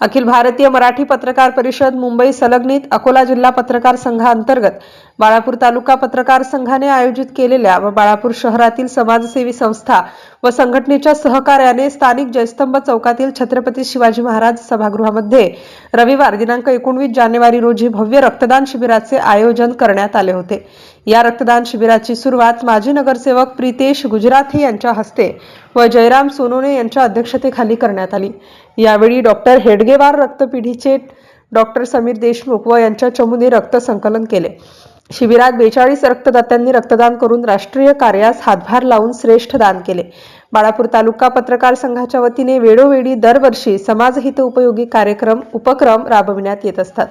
अखिल भारतीय मराठी पत्रकार परिषद मुंबई संलग्नित अकोला जिल्हा पत्रकार संघाअंतर्गत बाळापूर तालुका पत्रकार संघाने आयोजित केलेल्या व बाळापूर शहरातील समाजसेवी संस्था व संघटनेच्या सहकार्याने स्थानिक जयस्तंभ चौकातील छत्रपती शिवाजी महाराज सभागृहामध्ये रविवार दिनांक एकोणवीस जानेवारी रोजी भव्य रक्तदान शिबिराचे आयोजन करण्यात आले होते. या रक्तदान शिबिराची सुरुवात माजी नगरसेवक प्रितेश गुजराथी यांच्या हस्ते व जयराम सोनोने यांच्या अध्यक्षतेखाली करण्यात आली. यावेळी डॉक्टर हेडगेवार रक्तपिढीचे डॉक्टर समीर देशमुख व यांच्या चमूने रक्त संकलन केले. शिबिरात बेचाळीस रक्तदात्यांनी रक्तदान करून राष्ट्रीय कार्यास हातभार लावून श्रेष्ठ दान केले. बाळापूर तालुका पत्रकार संघाच्या वतीने वेळोवेळी दरवर्षी समाजहित उपयोगी कार्यक्रम उपक्रम राबविण्यात येत असतात.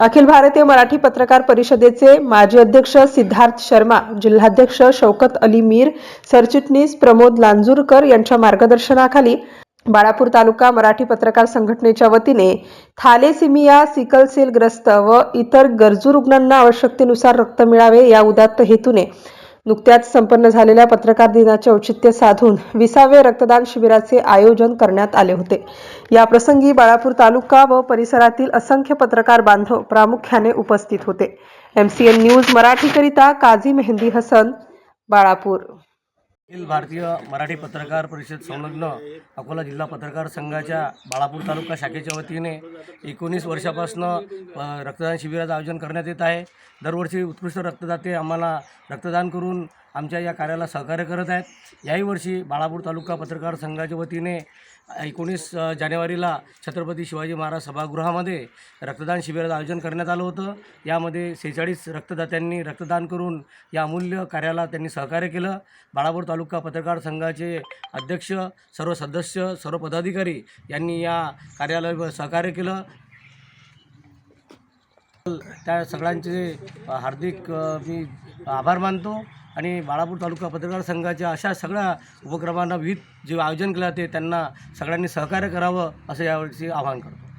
अखिल भारतीय मराठी पत्रकार परिषदेचे माजी अध्यक्ष सिद्धार्थ शर्मा जिल्हाध्यक्ष शौकत अली मीर सरचिटणीस प्रमोद लांजूरकर यांच्या मार्गदर्शनाखाली बाळापूर तालुका मराठी पत्रकार संघटनेच्या वतीने थालेसिमिया सिकल सेल ग्रस्त व इतर गरजू रुग्णांना आवश्यकतेनुसार रक्त मिळावे या उदात्त हेतूने नुकत्याच संपन्न झालेल्या पत्रकार दिनाचे औचित्य साधून विसावे रक्तदान शिबिराचे आयोजन करण्यात आले होते. या प्रसंगी बाळापूर तालुका व परिसरातील असंख्य पत्रकार बांधव प्रामुख्याने उपस्थित होते. एमसीएन न्यूज मराठीकरिता काझी मेहंदी हसन बाळापूर. अखिल भारतीय मराठी पत्रकार परिषद संलग्न अकोला जिल्हा पत्रकार संघाच्या बाळापूर तालुका शाखेच्या वतीने एकोणीस वर्षापासून रक्तदान शिबिराचं आयोजन करण्यात येत आहे. दरवर्षी उत्कृष्ट रक्तदाते आम्हाला रक्तदान करून आमच्या या कार्याला सहकार्य करत आहेत. याही वर्षी बाळापूर तालुका पत्रकार संघाच्या वतीने एकोणीस जानेवारीला छत्रपती शिवाजी महाराज सभागृहामध्ये रक्तदान शिबिराचं आयोजन करण्यात आलं होतं. यामध्ये सेहेचाळीस रक्तदात्यांनी रक्तदान करून या अमूल्य कार्याला त्यांनी सहकार्य केलं. बाळापूर तालुका पत्रकार संघाचे अध्यक्ष सर्व सदस्य सर्व पदाधिकारी यांनी या कार्याला सहकार्य केलं. त्या सगळ्यांचे हार्दिक मी आभार मानतो. आणि बाळापूर तालुका पत्रकार संघाच्या अशा सगळ्या उपक्रमांना विविध जे आयोजन केलं ते त्यांना सगळ्यांनी सहकार्य करावं असं यावर्षी आवाहन करतो.